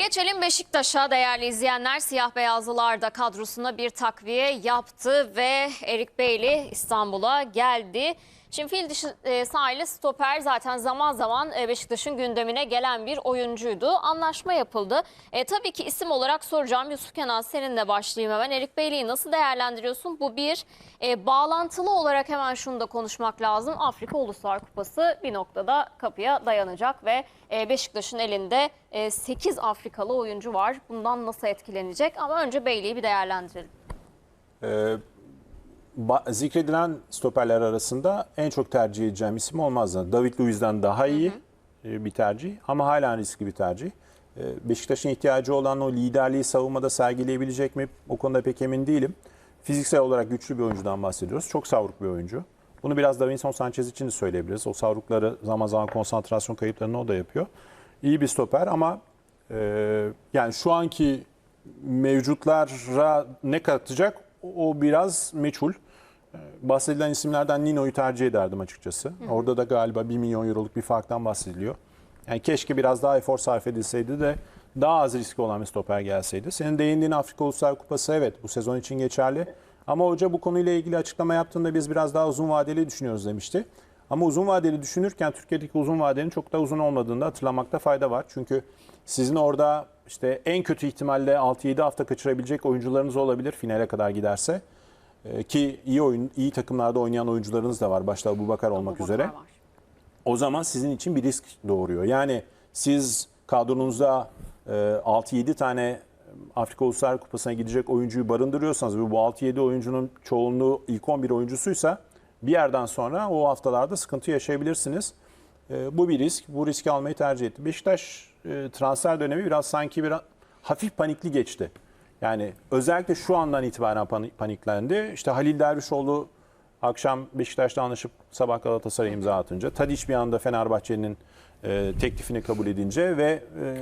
Geçelim Beşiktaş'a değerli izleyenler. Siyah beyazlılar da kadrosuna bir takviye yaptı ve Erik Bailey İstanbul'a geldi. Şimdi fil dişi e, sahili stoper zaten zaman zaman e, Beşiktaş'ın gündemine gelen bir oyuncuydu. Anlaşma yapıldı. E, tabii ki isim olarak soracağım Yusuf Kenan seninle başlayayım hemen. Erik Bailey'i nasıl değerlendiriyorsun? Bu bir e, bağlantılı olarak hemen şunu da konuşmak lazım. Afrika Uluslar Kupası bir noktada kapıya dayanacak ve e, Beşiktaş'ın elinde e, 8 Afrikalı oyuncu var. Bundan nasıl etkilenecek? Ama önce Bailey'i bir değerlendirelim. Ee, zikredilen stoperler arasında en çok tercih edeceğim isim olmazdı. David Luiz'den daha iyi e, bir tercih ama hala riskli bir tercih. Ee, Beşiktaş'ın ihtiyacı olan o liderliği savunmada sergileyebilecek mi? O konuda pek emin değilim. Fiziksel olarak güçlü bir oyuncudan bahsediyoruz. Çok savruk bir oyuncu. Bunu biraz Davinson Sanchez için de söyleyebiliriz. O savrukları zaman zaman konsantrasyon kayıplarını o da yapıyor. İyi bir stoper ama e, yani şu anki mevcutlara ne katacak o biraz meçhul. Bahsedilen isimlerden Nino'yu tercih ederdim açıkçası. Orada da galiba 1 milyon euroluk bir farktan bahsediliyor. Yani keşke biraz daha efor sarf edilseydi de daha az riski olan bir stoper gelseydi. Senin değindiğin Afrika Uluslar Kupası evet bu sezon için geçerli. Ama hoca bu konuyla ilgili açıklama yaptığında biz biraz daha uzun vadeli düşünüyoruz demişti. Ama uzun vadeli düşünürken Türkiye'deki uzun vadenin çok da uzun olmadığını hatırlamakta fayda var. Çünkü sizin orada işte en kötü ihtimalle 6-7 hafta kaçırabilecek oyuncularınız olabilir finale kadar giderse. Ee, Ki iyi oyun, iyi takımlarda oynayan oyuncularınız da var başta bu bakar olmak Abubakar üzere. var. O zaman sizin için bir risk doğuruyor. Yani siz kadronuzda e, 6-7 tane Afrika Uluslar Kupası'na gidecek oyuncuyu barındırıyorsanız ve bu 6-7 oyuncunun çoğunluğu ilk 11 oyuncusuysa bir yerden sonra o haftalarda sıkıntı yaşayabilirsiniz. E, Bu bir risk. Bu riski almayı tercih etti. Beşiktaş e, transfer dönemi biraz sanki bir hafif panikli geçti. Yani özellikle şu andan itibaren pani- paniklendi. İşte Halil Dervişoğlu akşam Beşiktaş'ta anlaşıp sabah Galatasaray'a imza atınca Tadiç bir anda Fenerbahçe'nin e, teklifini kabul edince ve e,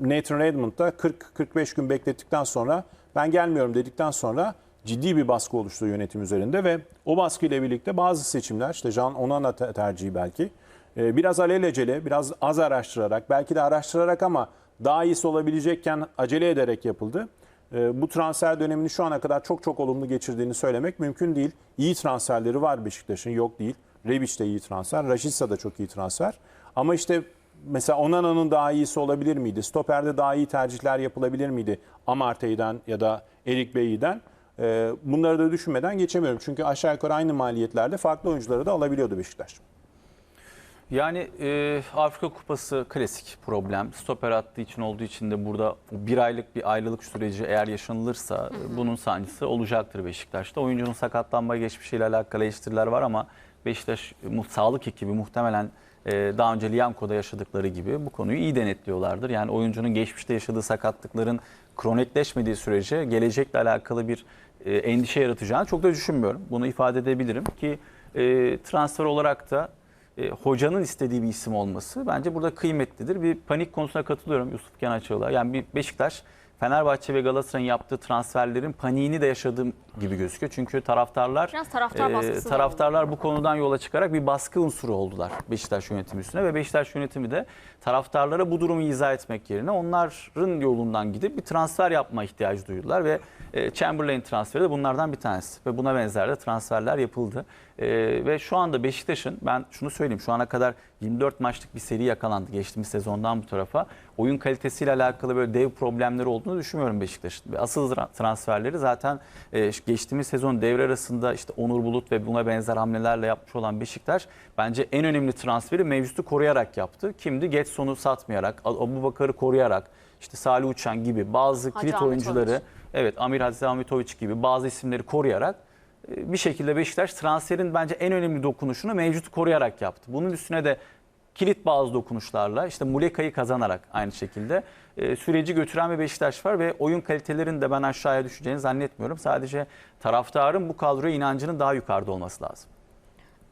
Nathan Redmond da 40-45 gün beklettikten sonra ben gelmiyorum dedikten sonra ciddi bir baskı oluştu yönetim üzerinde ve o baskıyla birlikte bazı seçimler işte Can Onana te- tercihi belki e, biraz alelacele biraz az araştırarak belki de araştırarak ama daha iyisi olabilecekken acele ederek yapıldı. E, Bu transfer dönemini şu ana kadar çok çok olumlu geçirdiğini söylemek mümkün değil. İyi transferleri var Beşiktaş'ın yok değil. Rebic de iyi transfer, Rashica da çok iyi transfer. Ama işte mesela Onana'nın daha iyisi olabilir miydi? Stoper'de daha iyi tercihler yapılabilir miydi? Amartey'den ya da Erik Bey'den. E, Bunları da düşünmeden geçemiyorum. Çünkü aşağı yukarı aynı maliyetlerde farklı oyuncuları da alabiliyordu Beşiktaş. Yani e, Afrika Kupası klasik problem. Stoper attığı için olduğu için de burada bir aylık bir ayrılık süreci eğer yaşanılırsa e, bunun sancısı olacaktır Beşiktaş'ta. Oyuncunun sakatlanma geçmişiyle alakalı eleştiriler var ama Beşiktaş sağlık ekibi muhtemelen e, daha önce Lianco'da yaşadıkları gibi bu konuyu iyi denetliyorlardır. Yani oyuncunun geçmişte yaşadığı sakatlıkların kronikleşmediği sürece gelecekle alakalı bir e, endişe yaratacağını çok da düşünmüyorum. Bunu ifade edebilirim ki e, transfer olarak da e, hocanın istediği bir isim olması bence burada kıymetlidir. Bir panik konusuna katılıyorum Yusuf Kenan Çağlar. Yani bir Beşiktaş, Fenerbahçe ve Galatasaray'ın yaptığı transferlerin paniğini de yaşadığım gibi gözüküyor. Çünkü taraftarlar Biraz taraftar e, taraftarlar bu konudan yola çıkarak bir baskı unsuru oldular Beşiktaş yönetimi üstüne ve Beşiktaş yönetimi de taraftarlara bu durumu izah etmek yerine onların yolundan gidip bir transfer yapma ihtiyacı duydular ve e, Chamberlain transferi de bunlardan bir tanesi ve buna benzer de transferler yapıldı. E, ve şu anda Beşiktaş'ın ben şunu söyleyeyim şu ana kadar 24 maçlık bir seri yakalandı geçtiğimiz sezondan bu tarafa. Oyun kalitesiyle alakalı böyle dev problemleri olduğunu düşünmüyorum Beşiktaş'ın. Asıl tra- transferleri zaten e, geçtiğimiz sezon devre arasında işte Onur Bulut ve buna benzer hamlelerle yapmış olan Beşiktaş bence en önemli transferi mevcutu koruyarak yaptı. Kimdi? Getson'u satmayarak, Abu Bakar'ı koruyarak, işte Salih Uçan gibi bazı Hacı kilit Ahmetoviç. oyuncuları, evet Amir Hadzi Ahmetoviç gibi bazı isimleri koruyarak bir şekilde Beşiktaş transferin bence en önemli dokunuşunu mevcutu koruyarak yaptı. Bunun üstüne de kilit bazı dokunuşlarla işte Muleka'yı kazanarak aynı şekilde e, süreci götüren bir Beşiktaş var ve oyun kalitelerinin de ben aşağıya düşeceğini zannetmiyorum. Sadece taraftarın bu kadroya inancının daha yukarıda olması lazım.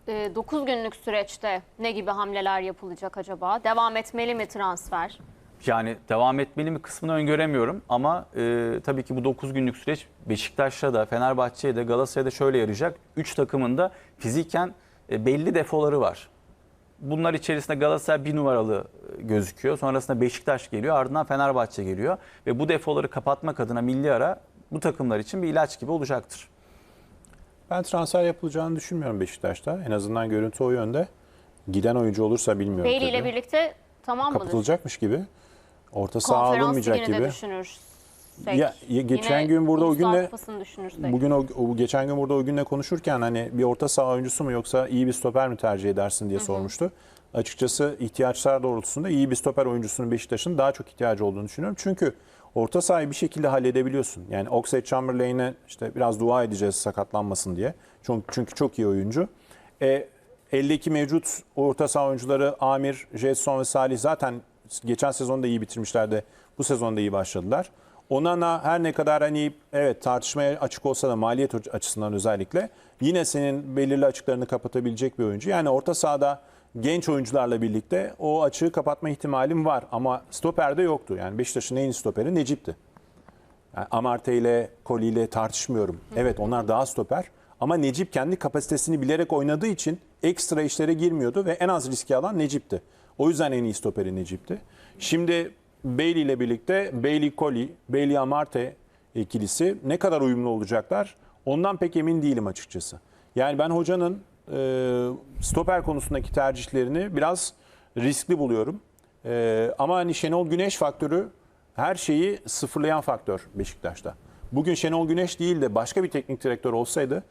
9 günlük süreçte ne gibi hamleler yapılacak acaba? Devam etmeli mi transfer? Yani devam etmeli mi kısmını öngöremiyorum ama e, tabii ki bu 9 günlük süreç Beşiktaş'ta da Fenerbahçe'ye de Galatasaray'a da şöyle yarayacak. 3 takımın da fiziken e, belli defoları var. Bunlar içerisinde Galatasaray bir numaralı e, gözüküyor. Sonrasında Beşiktaş geliyor. Ardından Fenerbahçe geliyor. Ve bu defoları kapatmak adına milli ara bu takımlar için bir ilaç gibi olacaktır. Ben transfer yapılacağını düşünmüyorum Beşiktaş'ta. En azından görüntü o yönde. Giden oyuncu olursa bilmiyorum Bailey ile birlikte tamam mıdır? Kapatılacakmış gibi. Orta saha Konferans alınmayacak de gibi. düşünürsek. Ya- ya geçen yine gün burada o Uluslar günle- Kupası'nı düşünürsek. Bugün o, o geçen gün burada o günle konuşurken hani bir orta saha oyuncusu mu yoksa iyi bir stoper mi tercih edersin diye sormuştu. Açıkçası ihtiyaçlar doğrultusunda iyi bir stoper oyuncusunun Beşiktaş'ın daha çok ihtiyacı olduğunu düşünüyorum. Çünkü orta sahayı bir şekilde halledebiliyorsun. Yani Oxlade Chamberlain'e işte biraz dua edeceğiz sakatlanmasın diye. Çünkü, çünkü çok iyi oyuncu. E, eldeki mevcut orta saha oyuncuları Amir, Jetson ve Salih zaten geçen sezonda iyi bitirmişlerdi. Bu sezonda iyi başladılar. Onana her ne kadar hani evet tartışmaya açık olsa da maliyet açısından özellikle yine senin belirli açıklarını kapatabilecek bir oyuncu. Yani orta sahada genç oyuncularla birlikte o açığı kapatma ihtimalim var ama stoperde yoktu. Yani Beşiktaş'ın en iyi stoperi Necip'ti. Yani Amarte ile Koli ile tartışmıyorum. Evet onlar daha stoper ama Necip kendi kapasitesini bilerek oynadığı için ekstra işlere girmiyordu ve en az riski alan Necip'ti. O yüzden en iyi stoperi Necip'ti. Şimdi Bailey ile birlikte Bailey Koli, Bailey Amarte ikilisi ne kadar uyumlu olacaklar ondan pek emin değilim açıkçası. Yani ben hocanın e, stoper konusundaki tercihlerini biraz riskli buluyorum. E, ama hani Şenol Güneş faktörü her şeyi sıfırlayan faktör Beşiktaş'ta. Bugün Şenol Güneş değil de başka bir teknik direktör olsaydı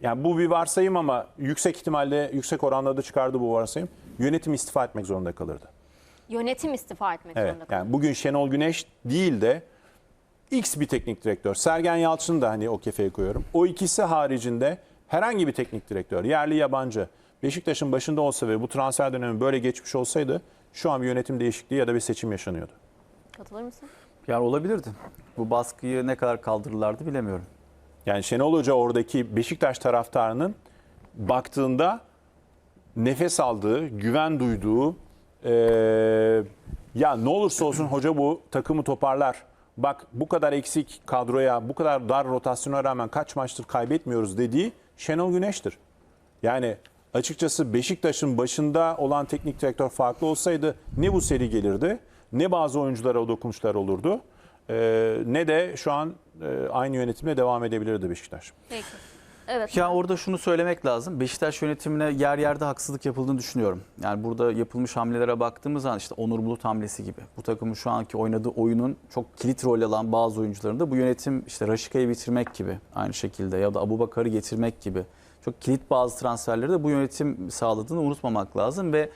yani bu bir varsayım ama yüksek ihtimalle yüksek oranda da çıkardı bu varsayım. Yönetim istifa etmek zorunda kalırdı. Yönetim istifa etmek Evet. zorunda kaldı. Yani bugün Şenol Güneş değil de X bir teknik direktör. Sergen Yalçın'ı da hani o kefeye koyuyorum. O ikisi haricinde herhangi bir teknik direktör, yerli yabancı Beşiktaş'ın başında olsa ve bu transfer dönemi böyle geçmiş olsaydı şu an bir yönetim değişikliği ya da bir seçim yaşanıyordu. Katılır mısın? Yani olabilirdi. Bu baskıyı ne kadar kaldırırlardı bilemiyorum. Yani Şenol Hoca oradaki Beşiktaş taraftarının baktığında nefes aldığı, güven duyduğu, eee, ya ne olursa olsun hoca bu takımı toparlar. Bak bu kadar eksik kadroya, bu kadar dar rotasyona rağmen kaç maçtır kaybetmiyoruz dediği Şenol Güneş'tir. Yani açıkçası Beşiktaş'ın başında olan teknik direktör farklı olsaydı ne bu seri gelirdi, ne bazı oyunculara o dokunuşlar olurdu, ne de şu an eee, aynı yönetimle devam edebilirdi Beşiktaş. Peki. Evet. Ya orada şunu söylemek lazım. Beşiktaş yönetimine yer yerde haksızlık yapıldığını düşünüyorum. Yani burada yapılmış hamlelere baktığımız zaman işte Onur Bulut hamlesi gibi. Bu takımın şu anki oynadığı oyunun çok kilit rol alan bazı oyuncularında bu yönetim işte Raşika'yı bitirmek gibi aynı şekilde ya da Abubakar'ı getirmek gibi. Çok kilit bazı transferleri de bu yönetim sağladığını unutmamak lazım ve e,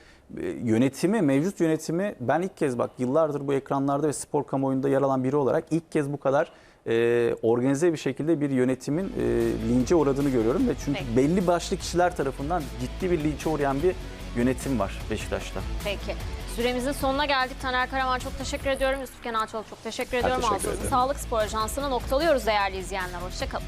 yönetimi, mevcut yönetimi ben ilk kez bak yıllardır bu ekranlarda ve spor kamuoyunda yer alan biri olarak ilk kez bu kadar e, organize bir şekilde bir yönetimin e, linçe uğradığını görüyorum ve çünkü Peki. belli başlı kişiler tarafından ciddi bir linçe uğrayan bir yönetim var Beşiktaş'ta. Peki. Süremizin sonuna geldik. Taner Karaman çok teşekkür ediyorum. Yusuf Kenan Çolak çok teşekkür ediyorum. teşekkür. Sağlık Spor Ajansı'nı noktalıyoruz değerli izleyenler. Hoşçakalın.